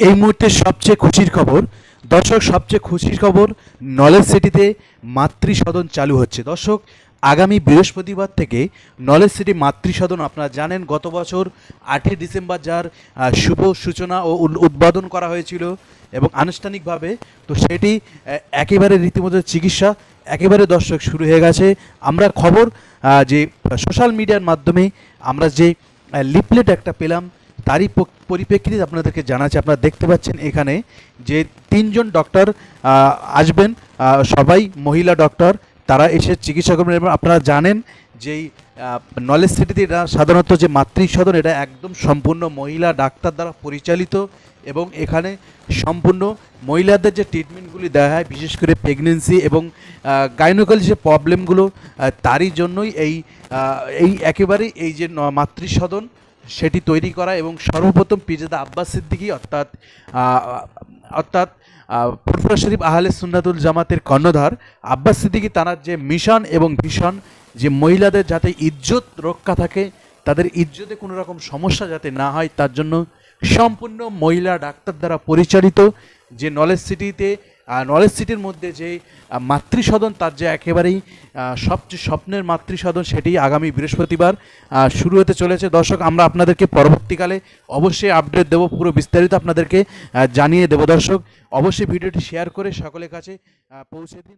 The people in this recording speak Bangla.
এই মুহূর্তে সবচেয়ে খুশির খবর, দর্শক, সবচেয়ে খুশির খবর, নলেজ সিটিতে মাতৃ সদন চালু হচ্ছে। দর্শক, আগামী বৃহস্পতিবার থেকে নলেজ সিটি মাতৃ সদন আপনারা জানেন, গত বছর আটই ডিসেম্বর যার শুভ সূচনা ও উদ্বোধন করা হয়েছিল এবং আনুষ্ঠানিকভাবে, তো সেটি একেবারে রীতিমতো চিকিৎসা, একেবারে দর্শক শুরু হয়ে গেছে। আমরা খবর যে সোশ্যাল মিডিয়ার মাধ্যমে আমরা যে লিপলেট একটা পেলাম তারই পরিপ্রেক্ষিতে আপনাদেরকে জানাচ্ছি, আপনারা দেখতে পাচ্ছেন এখানে যে তিনজন ডক্টর আসবেন। সবাই মহিলা ডক্টর তারা এসে চিকিৎসা করবেন এবং আপনারা জানেন যেই নলেজ সিটিতে এটা সাধারণত যে মাতৃ সদন এটা একদম সম্পূর্ণ মহিলা ডাক্তার দ্বারা পরিচালিত এবং এখানে সম্পূর্ণ মহিলাদের যে ট্রিটমেন্টগুলি দেওয়া হয়, বিশেষ করে প্রেগনেন্সি এবং গাইনোকাল যে প্রবলেমগুলো তারই জন্যই এই এই একেবারেই এই যে ন- মাতৃ সদন সেটি তৈরি করা এবং সর্বপ্রথম পিজেদা আব্বাস সিদ্দিকী অর্থাৎ অর্থাৎ ফুরফুরা শরীফ আহলে সুন্নাতুল জামাতের কর্ণধার আব্বাস সিদ্দিকী তাঁর যে মিশন এবং ভিশন যে মহিলাদের যাতে ইজ্জত রক্ষা থাকে, তাদের ইজ্জতে কোনো রকম সমস্যা যাতে না হয়, তার জন্য সম্পূর্ণ মহিলা ডাক্তার দ্বারা পরিচালিত যে নলেজ সিটিতে নলেজ সিটির মধ্যে যে মাতৃসদন তার যে একেবারেই সবচেয়ে স্বপ্নের মাতৃসদন সেটি আগামী বৃহস্পতিবার শুরু হতে চলেছে। দর্শক, আমরা আপনাদেরকে পরবর্তীকালে অবশ্যই আপডেট দেব, পুরো বিস্তারিত আপনাদেরকে জানিয়ে দেব। দর্শক, অবশ্যই ভিডিওটি শেয়ার করে সকলের কাছে পৌঁছে দিন।